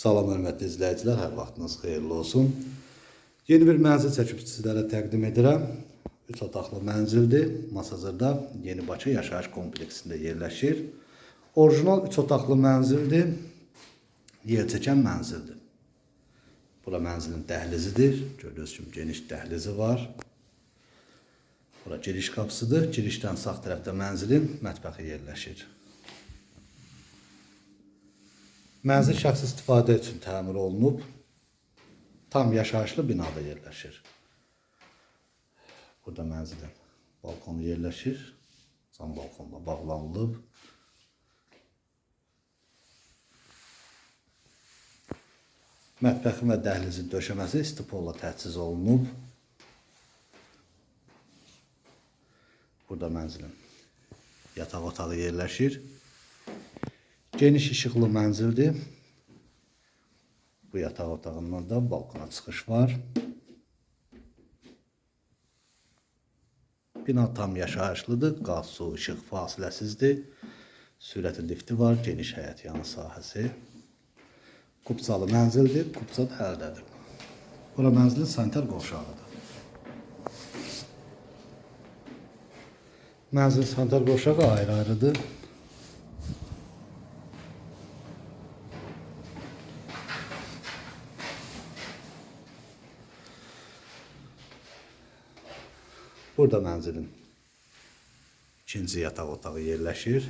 Salam hörmətli izləyicilər, hər vaxtınız xeyirli olsun. Yeni bir mənzil çəkib sizlərə təqdim edirəm. 3 otaqlı mənzildir. Masazırda Yeni Bakı yaşayış kompleksində yerləşir. Orijinal 3 otaqlı mənzildir. Yer çəkən mənzildir. Bura mənzilin dəhlizidir. Gördüyünüz kimi geniş dəhlizi var. Bura giriş qapısıdır. Girişdən sağ tərəfdə mənzilin mətbəxi yerləşir. Mənzil şəxsi istifadə üçün təmir olunub. Tam yaşayışlı binada yerləşir. Burada mənzilin balkonu yerləşir. Cam balkonla bağlanılıb. Mətbəxin və dəhlizin döşəməsi istipolla təchiz olunub. Burada mənzilin yataq otağı yerləşir. Geniş işıqlı mənzildir. Bu yataq otağından da balkona çıxış var. Bina tam yaşayışlıdır. Qaz, su, işıq fasiləsizdir. Sürətli lifti var, geniş həyət yanı sahəsi. Kupsalı mənzildir, kupsa da həldədir. Bura mənzilin sanitar qovşağıdır. Mənzil sanitar qovşağı ayrı-ayrıdır. Burada mənzilin ikinci yataq otağı yerləşir.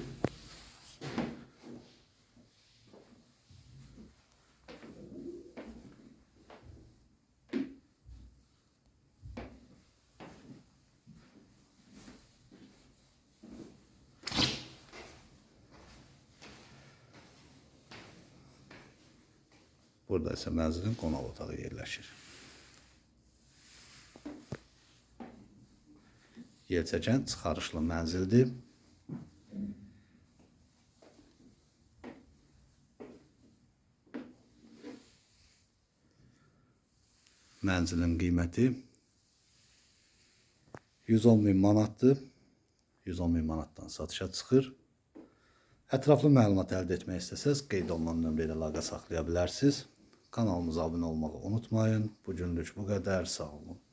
Burada isə mənzilin qonaq otağı yerləşir. Yer çəkən çıxarışlı mənzildir. Mənzilin qiyməti 110 min manatdır. 110 min manatdan satışa çıxır. Ətraflı məlumat əldə etmək istəsəz, qeyd olunan nömrə ilə əlaqə saxlaya bilərsiniz. Kanalımıza abunə olmağı unutmayın. Bu günlük bu qədər. Sağ olun.